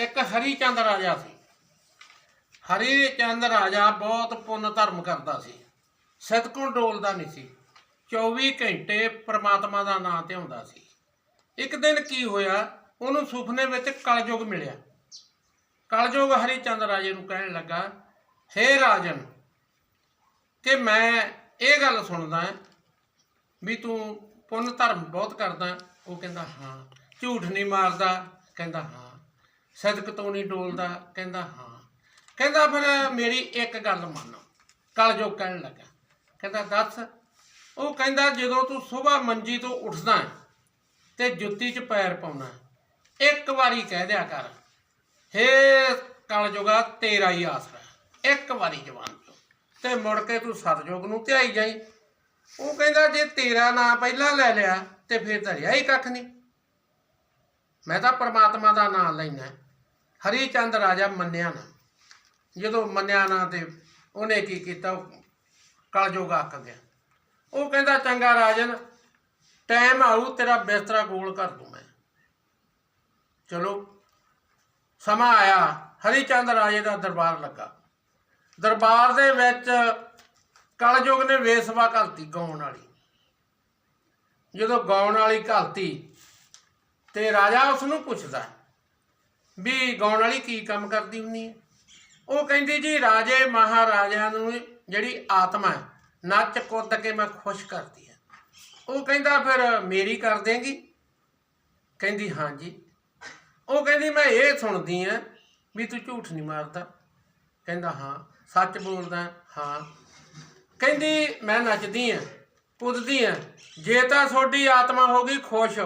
ਇੱਕ ਹਰੀ ਚੰਦ ਰਾਜਾ ਸੀ। ਹਰੀ ਚੰਦ ਰਾਜਾ ਬਹੁਤ ਪੁੰਨ ਧਰਮ ਕਰਦਾ ਸੀ। ਸਤਕੁਣ ਡੋਲਦਾ ਨਹੀਂ ਸੀ। 24 ਘੰਟੇ ਪ੍ਰਮਾਤਮਾ ਦਾ ਨਾਮ ਧਿਆਉਂਦਾ ਸੀ। ਇੱਕ ਦਿਨ ਕੀ ਹੋਇਆ, ਉਹਨੂੰ ਸੁਪਨੇ ਵਿੱਚ ਕਲਯੁਗ ਮਿਲਿਆ। ਕਲਯੁਗ ਹਰੀ ਚੰਦ ਰਾਜੇ ਨੂੰ ਕਹਿਣ ਲੱਗਾ, ਹੇ ਰਾਜਨ, ਕਿ ਮੈਂ ਇਹ ਗੱਲ ਸੁਣਦਾ ਵੀ ਤੂੰ ਪੁੰਨ ਧਰਮ ਬਹੁਤ ਕਰਦਾ। ਉਹ ਕਹਿੰਦਾ, ਹਾਂ। ਝੂਠ ਨਹੀਂ ਮਾਰਦਾ, ਕਹਿੰਦਾ, ਹਾਂ। ਸਦਕ ਤੋਂ ਨਹੀਂ ਡੋਲਦਾ, ਕਹਿੰਦਾ ਹਾਂ। ਕਹਿੰਦਾ ਫਿਰ ਮੇਰੀ ਇੱਕ ਗੱਲ ਮੰਨ। ਕਲ ਕਹਿਣ ਲੱਗਾ। ਕਹਿੰਦਾ, ਦੱਸ, ਉਹ ਕਹਿੰਦਾ, ਜਦੋਂ ਤੂੰ ਸਵੇਰ ਮੰਜੀ ਤੋਂ ਉੱਠਦਾ ਹੈ ਤੇ ਜੁੱਤੀ 'ਚ ਪੈਰ ਪਾਉਣਾ ਇੱਕ ਵਾਰੀ ਕਹਿ ਦਿਆ ਕਰ, ਹੇ ਕਲਯੁਗਾ ਤੇਰਾ ਹੀ ਆਸਰਾ ਇੱਕ ਵਾਰੀ ਜਵਾਨ ਚੋਂ। ਤੇ ਮੁੜ ਕੇ ਤੂੰ ਸਤਜੋਗ ਨੂੰ ਧਿਆਈ ਜਾਈ। ਉਹ ਕਹਿੰਦਾ, ਜੇ ਤੇਰਾ ਨਾਂ ਪਹਿਲਾਂ ਲੈ ਲਿਆ, ਤੇ ਫਿਰ ਤਾਂ ਰਿਹਾ ਹੀ ਕੱਖ ਨਹੀਂ। ਮੈਂ ਤਾਂ ਪਰਮਾਤਮਾ ਦਾ ਨਾਮ ਲੈਣਾ ਹਰੀ ਚੰਦ ਰਾਜਾ ਮੰਨਿਆ ਨਾ। ਜਦੋਂ ਮੰਨਿਆ ਨਾ ਤੇ ਉਹਨੇ ਕੀ ਕੀਤਾ? ਕਲਯੁਗ ਅੱਕ ਗਿਆ। ਉਹ ਕਹਿੰਦਾ, ਚੰਗਾ ਰਾਜਨ ਟਾਈਮ ਆਊ, ਤੇਰਾ ਬਿਸਤਰਾ ਗੋਲ ਕਰ ਦੂੰ ਮੈਂ। ਚਲੋ, ਸਮਾਂ ਆਇਆ। ਹਰੀ ਚੰਦ ਰਾਜੇ ਦਾ ਦਰਬਾਰ ਲੱਗਾ। ਦਰਬਾਰ ਦੇ ਵਿੱਚ ਕਲਯੁਗ ਨੇ ਵੇਸਵਾ ਘਲਤੀ ਗਾਉਣ ਵਾਲੀ। ਜਦੋਂ ਗਾਉਣ ਵਾਲੀ ਘਲਤੀ ਤੇ ਰਾਜਾ ਉਸ ਨੂੰ ਪੁੱਛਦਾ ਵੀ ਗਾਉਣ ਵਾਲੀ ਕੀ ਕੰਮ ਕਰਦੀ ਹੁੰਦੀ ਹੈ? ਉਹ ਕਹਿੰਦੀ ਜੀ ਰਾਜੇ ਮਹਾਰਾਜਿਆਂ ਨੂੰ ਜਿਹੜੀ ਆਤਮਾ ਹੈ, ਨੱਚ ਕੁੱਦ ਕੇ ਮੈਂ ਖੁਸ਼ ਕਰਦੀ ਹੈ। ਉਹ ਕਹਿੰਦਾ ਫਿਰ ਮੇਰੀ ਕਰ ਦੇਂਗੀ? ਕਹਿੰਦੀ ਹਾਂ ਜੀ। ਉਹ ਕਹਿੰਦੀ ਮੈਂ ਇਹ ਸੁਣਦੀ ਆ ਵੀ ਤੂੰ ਝੂਠ ਨਹੀਂ ਮਾਰਦਾ। ਕਹਿੰਦਾ ਹਾਂ। ਸੱਚ ਬੋਲਦਾ ਹਾਂ। ਕਹਿੰਦੀ ਮੈਂ ਨੱਚਦੀ ਆ ਕੁੱਦਦੀ ਆ ਜੇ ਤਾਂ ਤੁਹਾਡੀ ਆਤਮਾ ਹੋ ਗਈ ਖੁਸ਼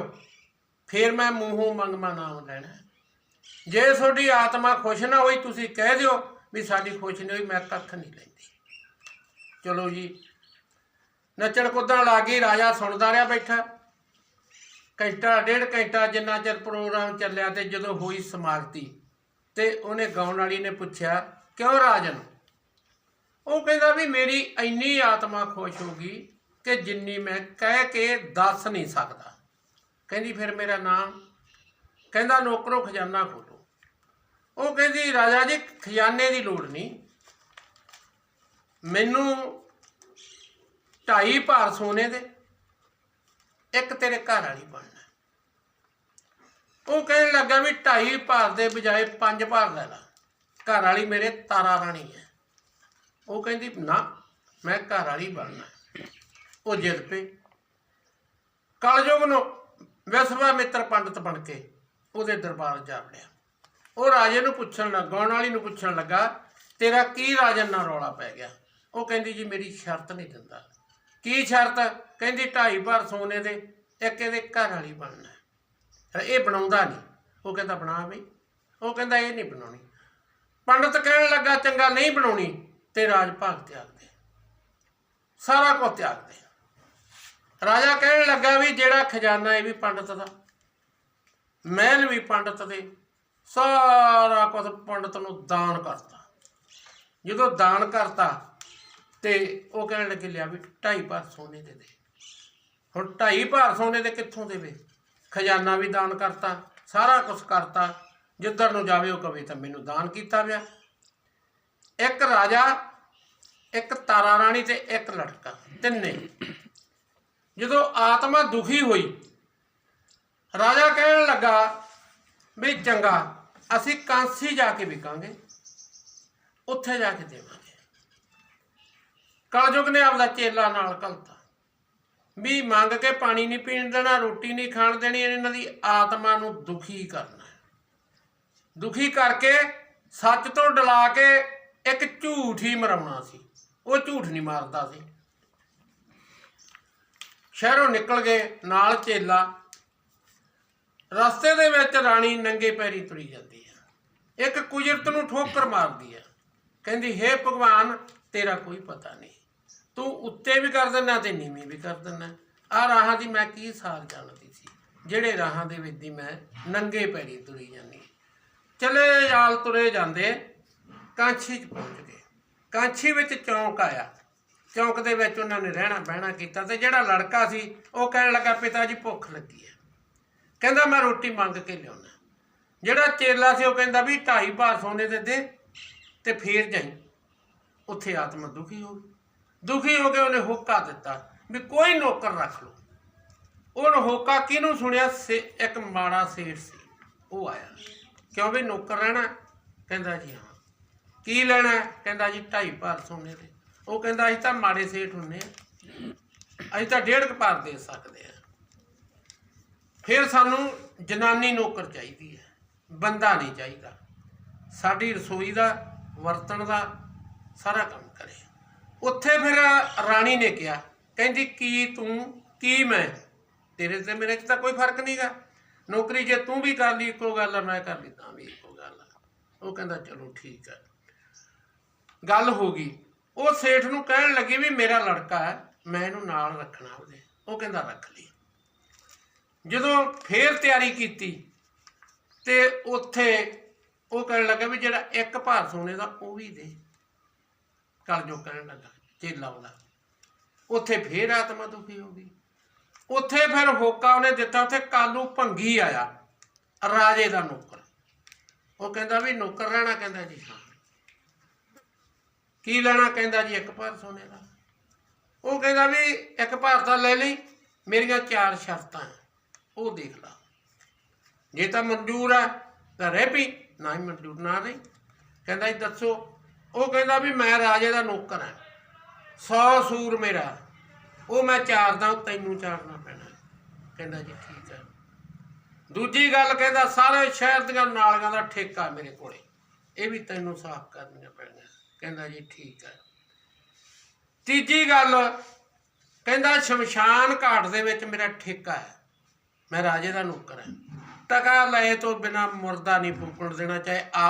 ਫਿਰ ਮੈਂ ਮੂੰਹੋਂ ਮੰਗਮਾ ਨਾਮ ਲੈਣਾ ਜੇ ਤੁਹਾਡੀ ਆਤਮਾ ਖੁਸ਼ ਨਾ ਹੋਈ, ਤੁਸੀਂ ਕਹਿ ਦਿਓ ਵੀ ਸਾਡੀ ਖੁਸ਼ ਨਹੀਂ ਹੋਈ, ਮੈਂ ਕੱਖ ਨਹੀਂ ਲੈਂਦੀ। ਚਲੋ ਜੀ, ਨੱਚਣ ਕੁੱਦਣ ਲੱਗੀ, ਰਾਜਾ ਸੁਣਦਾ ਰਿਹਾ ਬੈਠਾ। ਘੰਟਾ, ਡੇਢ ਘੰਟਾ ਜਿੰਨਾ ਚਿਰ ਪ੍ਰੋਗਰਾਮ ਚੱਲਿਆ ਤੇ ਜਦੋਂ ਹੋਈ ਸਮਾਪਤੀ, ਤੇ ਉਹਨੇ ਗਾਉਣ ਵਾਲੀ ਨੇ ਪੁੱਛਿਆ, ਕਿਉਂ ਰਾਜਨ? ਉਹ ਕਹਿੰਦਾ ਵੀ ਮੇਰੀ ਇੰਨੀ ਆਤਮਾ ਖੁਸ਼ ਹੋ ਗਈ ਕਿ ਜਿੰਨੀ ਮੈਂ ਕਹਿ ਕੇ ਦੱਸ ਨਹੀਂ ਸਕਦਾ। ਕਹਿੰਦੀ, ਫਿਰ ਮੇਰਾ ਨਾਮ ਕਹਿੰਦਾ ਨੌਕਰੋ ਖਜ਼ਾਨਾ ਖੋਲੋ। ਉਹ ਕਹਿੰਦੀ, ਰਾਜਾ ਜੀ, ਖਜ਼ਾਨੇ ਦੀ ਲੋੜ ਨਹੀਂ। ਮੈਨੂੰ ਢਾਈ ਭਾਰ ਸੋਨੇ ਦੇ, ਇੱਕ ਤੇਰੇ ਘਰ ਵਾਲੀ ਬਣਨਾ ਉਹ ਕਹਿਣ ਲੱਗਾ ਵੀ ਢਾਈ ਭਾਰ ਦੇ ਬਜਾਏ ਪੰਜ ਭਾਰ ਲੈ ਲਾ। ਘਰ ਵਾਲੀ ਮੇਰੇ ਤਾਰਾ ਰਾਣੀ ਹੈ। ਉਹ ਕਹਿੰਦੀ, ਨਾ, ਮੈਂ ਘਰ ਵਾਲੀ ਬਣਨਾ ਉਹ ਜਿੱਦ ਪਈ। ਕਲਯੁਗ ਨੂੰ ਵਿਸਵਾ ਮਿੱਤਰ ਪੰਡਤ ਬਣ ਕੇ ਉਹਦੇ ਦਰਬਾਰ ਜਾ ਵੜਿਆ। ਉਹ ਰਾਜੇ ਨੂੰ ਪੁੱਛਣ ਲੱਗਾ ਗਾਉਣ ਵਾਲੀ ਨੂੰ ਪੁੱਛਣ ਲੱਗਾ, ਤੇਰਾ ਕੀ ਰਾਜਨ ਨਾਲ ਰੌਲਾ ਪੈ ਗਿਆ? ਉਹ ਕਹਿੰਦੀ, ਜੀ, ਮੇਰੀ ਸ਼ਰਤ ਨਹੀਂ ਦਿੰਦਾ। ਕੀ ਸ਼ਰਤ? ਕਹਿੰਦੀ, ਢਾਈ ਭਰ ਸੋਨੇ ਦੇ, ਇੱਕ ਇਹਦੇ ਘਰ ਵਾਲੀ ਬਣਨਾ ਇਹ ਬਣਾਉਂਦਾ ਨਹੀਂ। ਉਹ ਕਹਿੰਦਾ, ਬਣਾ ਬਈ। ਉਹ ਕਹਿੰਦਾ, ਇਹ ਨਹੀਂ ਬਣਾਉਣੀ। ਪੰਡਤ ਕਹਿਣ ਲੱਗਾ, ਚੰਗਾ, ਨਹੀਂ ਬਣਾਉਣੀ, ਤੇ ਰਾਜ ਭਾਗ ਤਿਆਗ ਦੇ ਸਾਰਾ ਕੁਝ ਤਿਆਗ ਦੇ ਰਾਜਾ ਕਹਿਣ ਲੱਗਾ ਵੀ ਜਿਹੜਾ ਖਜ਼ਾਨਾ ਇਹ ਵੀ ਪੰਡਤ ਦਾ। ਮਹਿਲ ਵੀ ਪੰਡਤ ਦੇ ਸਾਰਾ ਕੁਝ ਪੰਡਤ ਨੂੰ ਦਾਨ ਕਰਤਾ। ਜਦੋਂ ਦਾਨ ਕਰਤਾ ਤੇ ਉਹ ਕਹਿਣ ਲੱਗੇ, ਲਿਆ ਵੀ ਢਾਈ ਭਾਰ ਸੋਨੇ ਦੇ ਦੇ। ਹੁਣ ਢਾਈ ਭਾਰ ਸੋਨੇ ਦੇ ਕਿੱਥੋਂ ਦੇਵੇ? ਖਜ਼ਾਨਾ ਵੀ ਦਾਨ ਕਰਤਾ, ਸਾਰਾ ਕੁਝ ਕਰਤਾ, ਜਿੱਧਰ ਨੂੰ ਜਾਵੇ ਉਹ ਕਵੇ ਤਾਂ ਮੈਨੂੰ ਦਾਨ ਕੀਤਾ ਪਿਆ। ਇੱਕ ਰਾਜਾ, ਇੱਕ ਤਾਰਾ ਰਾਣੀ ਤੇ ਇੱਕ ਲੜਕਾ ਤਿੰਨੇ। ਜਦੋਂ ਆਤਮਾ ਦੁਖੀ ਹੋਈ ਰਾਜਾ ਕਹਿਣ ਲੱਗਾ ਵੀ ਚੰਗਾ, ਅਸੀਂ ਕਾਂਸੀ ਜਾ ਕੇ ਵਿਕਾਂਗੇ, ਉੱਥੇ ਜਾ ਕੇ ਦੇਵਾਂਗੇ। ਕਲਯੁਗ ਨੇ ਆਪਦਾ ਚੇਲਾ ਨਾਲ ਕਲਤਾ ਵੀ ਮੰਗ ਕੇ ਪਾਣੀ ਨਹੀਂ ਪੀਣ ਦੇਣਾ, ਰੋਟੀ ਨਹੀਂ ਖਾਣ ਦੇਣੀ, ਇਹਨਾਂ ਦੀ ਆਤਮਾ ਨੂੰ ਦੁਖੀ ਕਰਨਾ ਦੁਖੀ ਕਰਕੇ ਸੱਚ ਤੋਂ ਡਲਾ ਕੇ ਇੱਕ ਝੂਠ ਹੀ ਮਰਾਉਣਾ ਸੀ। ਉਹ ਝੂਠ ਨਹੀਂ ਮਾਰਦਾ ਸੀ। ਸ਼ਹਿਰੋਂ ਨਿਕਲ ਗਏ, ਨਾਲ ਚੇਲਾ ਰਸਤੇ ਦੇ ਵਿੱਚ ਰਾਣੀ ਨੰਗੇ ਪੈਰੀ ਤੁਰੀ ਜਾਂਦੀ ਹੈ ਇੱਕ ਕੁਜਰਤ ਨੂੰ ਠੋਕਰ ਮਾਰਦੀ ਹੈ ਕਹਿੰਦੀ, ਹੇ ਭਗਵਾਨ, ਤੇਰਾ ਕੋਈ ਪਤਾ ਨਹੀਂ। ਤੂੰ ਉੱਤੇ ਵੀ ਕਰ ਦਿੰਦਾ ਤੇ ਨੀਵੀਂ ਵੀ ਕਰ ਦਿੰਦਾ। ਆ ਰਾਹਾਂ ਦੀ ਮੈਂ ਕੀ ਸਾਰ ਜਾਣਦੀ ਸੀ? ਜਿਹੜੇ ਰਾਹਾਂ ਦੇ ਵਿੱਚ ਦੀ ਮੈਂ ਨੰਗੇ ਪੈਰੀ ਤੁਰੀ ਜਾਂਦੀ। ਚਲੇ ਜਾਲ ਤੁਰੇ ਜਾਂਦੇ, ਕਾਂਛੀ ਚ ਪਹੁੰਚ ਗਏ। ਕਾਂਛੀ ਵਿੱਚ ਚੌਂਕ ਆਇਆ। ਚੌਂਕ ਦੇ ਵਿੱਚ ਉਹਨਾਂ ਨੇ ਰਹਿਣਾ ਬਹਿਣਾ ਕੀਤਾ ਤੇ ਜਿਹੜਾ ਲੜਕਾ ਸੀ, ਉਹ ਕਹਿਣ ਲੱਗਾ, ਪਿਤਾ ਜੀ, ਭੁੱਖ ਲੱਗੀ ਹੈ। ਕਹਿੰਦਾ ਮੈਂ ਰੋਟੀ ਮੰਗ ਕੇ ਲਿਆਉਣਾ। ਜਿਹੜਾ ਚੇਲਾ ਸੀ ਉਹ ਕਹਿੰਦਾ ਵੀ ਢਾਈ ਭਾਰ ਸੋਨੇ ਦੇ ਦੇ ਤੇ ਫੇਰ ਜਾਈ। ਉੱਥੇ ਆਤਮਾ ਦੁਖੀ ਹੋ ਗਈ। ਦੁਖੀ ਹੋ ਕੇ ਉਹਨੇ ਹੋਕਾ ਦਿੱਤਾ ਵੀ ਕੋਈ ਨੌਕਰ ਰੱਖ ਲਓ। ਉਹਨ ਹੋਕਾ ਕਿਹਨੂੰ ਸੁਣਿਆ? ਸੇ ਇੱਕ ਮਾੜਾ ਸੇਠ ਸੀ। ਉਹ ਆਇਆ। ਕਿਉਂ ਵੀ ਨੌਕਰ ਰਹਿਣਾ? ਕਹਿੰਦਾ ਜੀ ਹਾਂ। ਕੀ ਲੈਣਾ? ਕਹਿੰਦਾ ਜੀ ਢਾਈ ਭਾਰ ਸੋਨੇ ਦੇ। ਉਹ ਕਹਿੰਦਾ ਅਸੀਂ ਤਾਂ ਮਾੜੇ ਸੇਠ ਹੁੰਨੇ ਆ। ਅਸੀਂ ਤਾਂ ਡੇਢ ਕੁ ਭਾਰ ਦੇ ਸਕਦੇ ਆ। ਫਿਰ ਸਾਨੂੰ ਜਨਾਨੀ ਨੌਕਰ ਚਾਹੀਦੀ ਹੈ, ਬੰਦਾ ਨਹੀਂ ਚਾਹੀਦਾ। ਸਾਡੀ ਰਸੋਈ ਦਾ, ਵਰਤਣ ਦਾ ਸਾਰਾ ਕੰਮ ਕਰੇ। ਉੱਥੇ ਫਿਰ ਰਾਣੀ ਨੇ ਕਿਹਾ, ਕਹਿੰਦੀ, ਕੀ ਤੂੰ, ਕੀ ਮੈਂ? ਤੇਰੇ ਤੇ ਮੇਰੇ 'ਚ ਤਾਂ ਕੋਈ ਫ਼ਰਕ ਨਹੀਂਗਾ ਨੌਕਰੀ ਜੇ ਤੂੰ ਵੀ ਕਰ ਲਈ, ਇੱਕੋ ਗੱਲ ਆ, ਮੈਂ ਕਰ ਲਈ, ਤਾਂ ਵੀ ਇੱਕੋ ਗੱਲ ਆ। ਉਹ ਕਹਿੰਦਾ, ਚਲੋ ਠੀਕ ਹੈ ਗੱਲ ਹੋ ਗਈ। ਉਹ ਸੇਠ ਨੂੰ ਕਹਿਣ ਲੱਗੀ ਵੀ, ਮੇਰਾ ਲੜਕਾ ਹੈ, ਮੈਂ ਇਹਨੂੰ ਨਾਲ ਰੱਖਣਾ ਉਹਦੇ। ਉਹ ਕਹਿੰਦਾ, ਰੱਖ ਲਈ। ਜਦੋਂ ਫੇਰ ਤਿਆਰੀ ਕੀਤੀ ਤੇ ਉੱਥੇ ਉਹ ਕਹਿਣ ਲੱਗਾ ਵੀ ਜਿਹੜਾ ਇੱਕ ਭਾਰ ਸੋਨੇ ਦਾ ਉਹ ਵੀ ਦੇ। ਕਰ ਜੋ ਕਹਿਣ ਲੱਗਾ, ਚੇਲਾ ਉਹਦਾ। ਉੱਥੇ ਫੇਰ ਆਤਮਾ ਦੁਖੀ ਹੋ ਗਈ। ਉੱਥੇ ਫਿਰ ਹੋਕਾ ਉਹਨੇ ਦਿੱਤਾ, ਉੱਥੇ ਕਾਲੂ ਭੰਗੀ ਆਇਆ, ਰਾਜੇ ਦਾ ਨੌਕਰ। ਉਹ ਕਹਿੰਦਾ ਵੀ ਨੌਕਰ ਰਹਿਣਾ ਕਹਿੰਦਾ ਜੀ ਹਾਂ ਕੀ ਲੈਣਾ ਕਹਿੰਦਾ ਜੀ ਇੱਕ ਭਾਰ ਸੋਨੇ ਦਾ? ਉਹ ਕਹਿੰਦਾ ਵੀ ਇੱਕ ਭਾਰ ਤਾਂ ਲੈ ਲਈ, ਮੇਰੀਆਂ ਚਾਰ ਸ਼ਰਤਾਂ। ਉਹ ਦੇਖ ਲਾ। ਜੇ ਤਾਂ ਮਨਜ਼ੂਰ ਹੈ ਤਾਂ ਰਹਿ ਪਈ ਨਾ ਹੀ ਮਨਜ਼ੂਰ, ਨਾ ਰਹੀ ਕਹਿੰਦਾ ਜੀ, ਦੱਸੋ। ਉਹ ਕਹਿੰਦਾ ਵੀ ਮੈਂ ਰਾਜੇ ਦਾ ਨੌਕਰ ਹਾਂ 100 ਸੂਰ ਮੇਰਾ। ਉਹ ਮੈਂ ਚਾਰਦਾ ਤੈਨੂੰ ਚਾਰਨਾ ਪੈਣਾ। ਕਹਿੰਦਾ ਜੀ, ਠੀਕ ਹੈ ਦੂਜੀ ਗੱਲ ਕਹਿੰਦਾ, ਸਾਰੇ ਸ਼ਹਿਰ ਦੀਆਂ ਨਾਲੀਆਂ ਦਾ ਠੇਕਾ ਮੇਰੇ ਕੋਲੇ। ਇਹ ਵੀ ਤੈਨੂੰ ਸਾਫ਼ ਕਰਨੀਆਂ ਪੈਣੀਆਂ। ਕਹਿੰਦਾ ਜੀ, ਠੀਕ ਹੈ ਤੀਜੀ ਗੱਲ, ਕਹਿੰਦਾ ਸ਼ਮਸ਼ਾਨ ਘਾਟ ਦੇ ਵਿੱਚ ਮੇਰਾ ਠੇਕਾ ਹੈ। ਮੈਂ ਰਾਜੇ ਦਾ ਨੌਕਰ ਹਾਂ। ਟਕਾ ਲਏ ਤੋਂ ਬਿਨਾ ਮੁਰਦਾ ਨਹੀਂ ਫੂਕਣ ਦੇਣਾ, ਚਾਹੇ ਆਪ